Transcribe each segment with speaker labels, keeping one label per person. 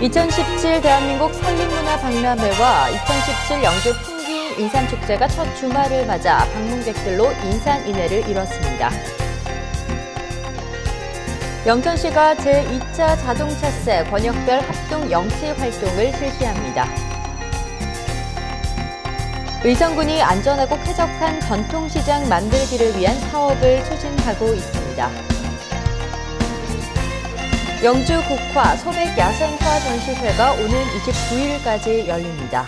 Speaker 1: 2017 대한민국 산림문화 박람회와 2017 영주 풍기인 인삼축제가 첫 주말을 맞아 방문객들로 인산인해를 이뤘습니다. 영천시가 제2차 자동차세 권역별 합동 영치 활동을 실시합니다. 의성군이 안전하고 쾌적한 전통시장 만들기를 위한 사업을 추진하고 있습니다. 영주 국화 소백 야생화 전시회가 오는 29일까지 열립니다.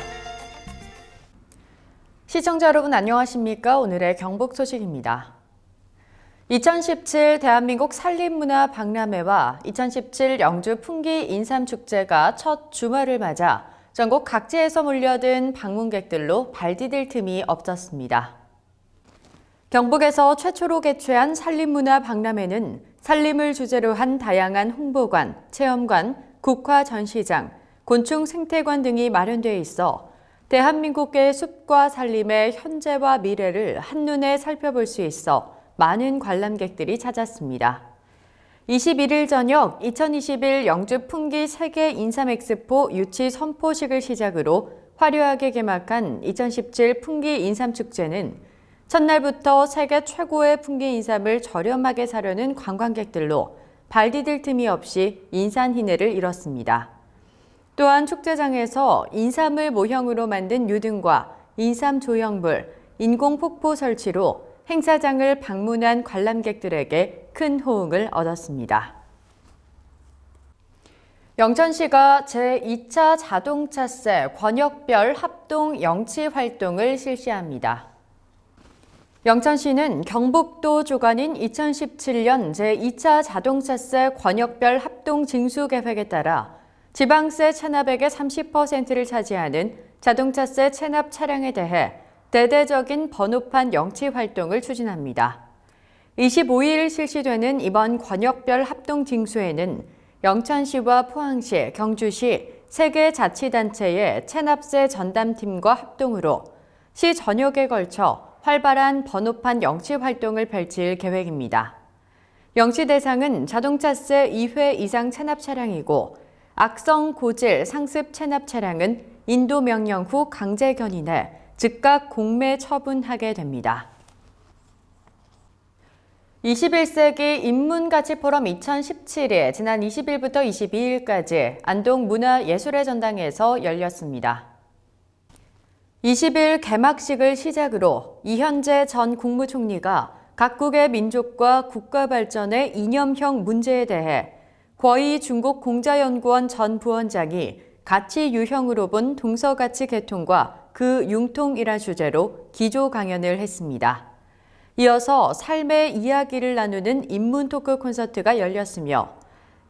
Speaker 1: 시청자 여러분 안녕하십니까? 오늘의 경북 소식입니다. 2017 대한민국 산림문화 박람회와 2017 영주 풍기 인삼축제가 첫 주말을 맞아 전국 각지에서 몰려든 방문객들로 발 디딜 틈이 없었습니다. 경북에서 최초로 개최한 산림문화 박람회는 산림을 주제로 한 다양한 홍보관, 체험관, 국화 전시장, 곤충 생태관 등이 마련되어 있어 대한민국의 숲과 산림의 현재와 미래를 한눈에 살펴볼 수 있어 많은 관람객들이 찾았습니다. 21일 저녁 2021 영주 풍기 세계 인삼 엑스포 유치 선포식을 시작으로 화려하게 개막한 2017 풍기 인삼 축제는 첫날부터 세계 최고의 풍기 인삼을 저렴하게 사려는 관광객들로 발 디딜 틈이 없이 인산 희내를 이뤘습니다. 또한 축제장에서 인삼을 모형으로 만든 유등과 인삼 조형물, 인공 폭포 설치로 행사장을 방문한 관람객들에게 큰 호응을 얻었습니다. 영천시가 제2차 자동차세 권역별 합동 영치 활동을 실시합니다. 영천시는 경북도 주관인 2017년 제2차 자동차세 권역별 합동 징수 계획에 따라 지방세 체납액의 30%를 차지하는 자동차세 체납 차량에 대해 대대적인 번호판 영치 활동을 추진합니다. 25일 실시되는 이번 권역별 합동 징수에는 영천시와 포항시, 경주시 세 개 자치단체의 체납세 전담팀과 합동으로 시 전역에 걸쳐 활발한 번호판 영치 활동을 펼칠 계획입니다. 영치 대상은 자동차세 2회 이상 체납 차량이고 악성 고질 상습 체납 차량은 인도 명령 후 강제 견인해 즉각 공매 처분하게 됩니다. 21세기 인문가치 포럼 2017이 지난 20일부터 22일까지 안동 문화예술의 전당에서 열렸습니다. 20일 개막식을 시작으로 이현재 전 국무총리가 각국의 민족과 국가 발전의 이념형 문제에 대해 거의 중국 공자연구원 전 부원장이 가치 유형으로 본 동서가치 개통과 그 융통이라 주제로 기조 강연을 했습니다. 이어서 삶의 이야기를 나누는 인문 토크 콘서트가 열렸으며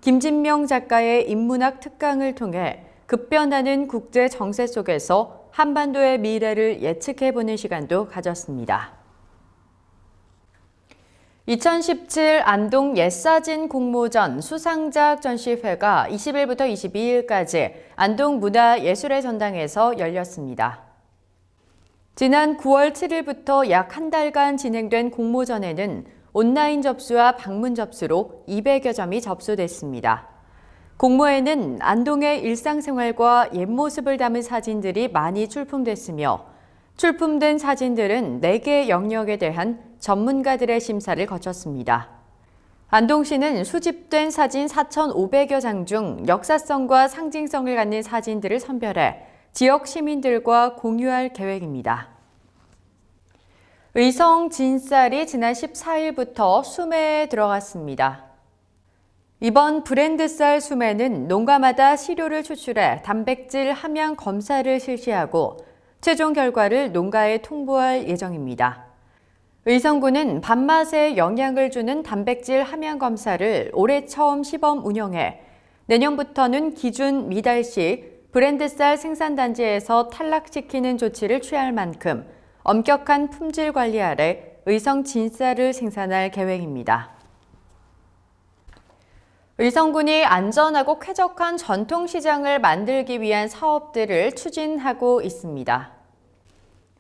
Speaker 1: 김진명 작가의 인문학 특강을 통해 급변하는 국제 정세 속에서 한반도의 미래를 예측해보는 시간도 가졌습니다. 2017 안동 옛사진 공모전 수상작 전시회가 20일부터 22일까지 안동 문화예술의 전당에서 열렸습니다. 지난 9월 7일부터 약 한 달간 진행된 공모전에는 온라인 접수와 방문 접수로 200여 점이 접수됐습니다. 공모에는 안동의 일상생활과 옛 모습을 담은 사진들이 많이 출품됐으며 출품된 사진들은 4개 영역에 대한 전문가들의 심사를 거쳤습니다. 안동시는 수집된 사진 4,500여 장 중 역사성과 상징성을 갖는 사진들을 선별해 지역 시민들과 공유할 계획입니다. 의성 진쌀이 지난 14일부터 수매에 들어갔습니다. 이번 브랜드 쌀 수매는 농가마다 시료를 추출해 단백질 함량 검사를 실시하고 최종 결과를 농가에 통보할 예정입니다. 의성군은 밥맛에 영향을 주는 단백질 함량 검사를 올해 처음 시범 운영해 내년부터는 기준 미달씩 브랜드 쌀 생산단지에서 탈락시키는 조치를 취할 만큼 엄격한 품질 관리 아래 의성 진쌀을 생산할 계획입니다. 의성군이 안전하고 쾌적한 전통시장을 만들기 위한 사업들을 추진하고 있습니다.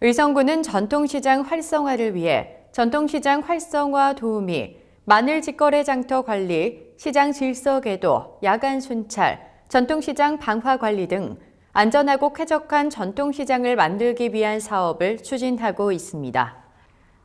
Speaker 1: 의성군은 전통시장 활성화를 위해 전통시장 활성화 도우미, 마늘 직거래 장터 관리, 시장 질서 개도, 야간 순찰, 전통시장 방화 관리 등 안전하고 쾌적한 전통시장을 만들기 위한 사업을 추진하고 있습니다.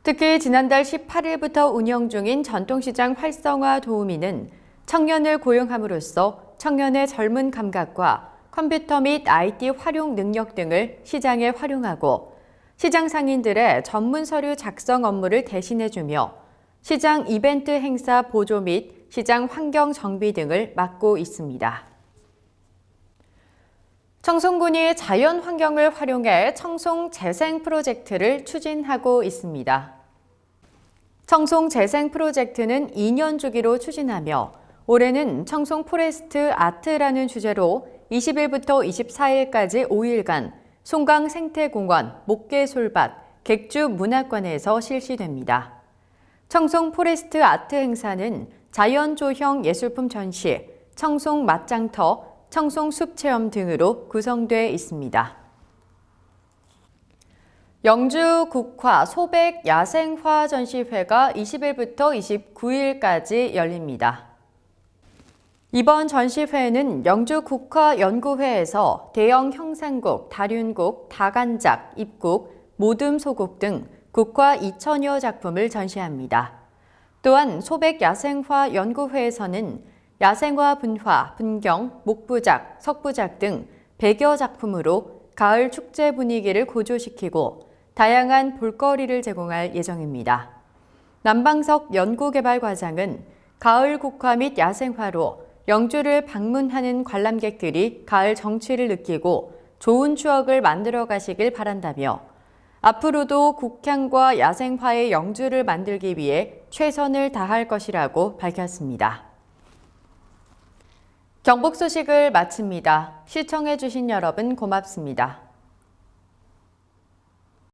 Speaker 1: 특히 지난달 18일부터 운영 중인 전통시장 활성화 도우미는 청년을 고용함으로써 청년의 젊은 감각과 컴퓨터 및 IT 활용 능력 등을 시장에 활용하고 시장 상인들의 전문 서류 작성 업무를 대신해주며 시장 이벤트 행사 보조 및 시장 환경 정비 등을 맡고 있습니다. 청송군이 자연 환경을 활용해 청송 재생 프로젝트를 추진하고 있습니다. 청송 재생 프로젝트는 2년 주기로 추진하며 올해는 청송 포레스트 아트라는 주제로 20일부터 24일까지 5일간 송강 생태공원, 목계솔밭, 객주 문화관에서 실시됩니다. 청송 포레스트 아트 행사는 자연조형 예술품 전시, 청송 맞장터, 청송 숲 체험 등으로 구성되어 있습니다. 영주 국화 소백 야생화 전시회가 20일부터 29일까지 열립니다. 이번 전시회는 영주 국화연구회에서 대형 형상국, 다륜국, 다간작, 입국, 모듬 소국 등 국화 2천여 작품을 전시합니다. 또한 소백 야생화 연구회에서는 야생화 분화, 분경, 목부작, 석부작 등 100여 작품으로 가을 축제 분위기를 고조시키고 다양한 볼거리를 제공할 예정입니다. 남방석 연구개발과장은 가을 국화 및 야생화로 영주를 방문하는 관람객들이 가을 정취를 느끼고 좋은 추억을 만들어 가시길 바란다며 앞으로도 국향과 야생화의 영주를 만들기 위해 최선을 다할 것이라고 밝혔습니다. 경북 소식을 마칩니다. 시청해주신 여러분 고맙습니다.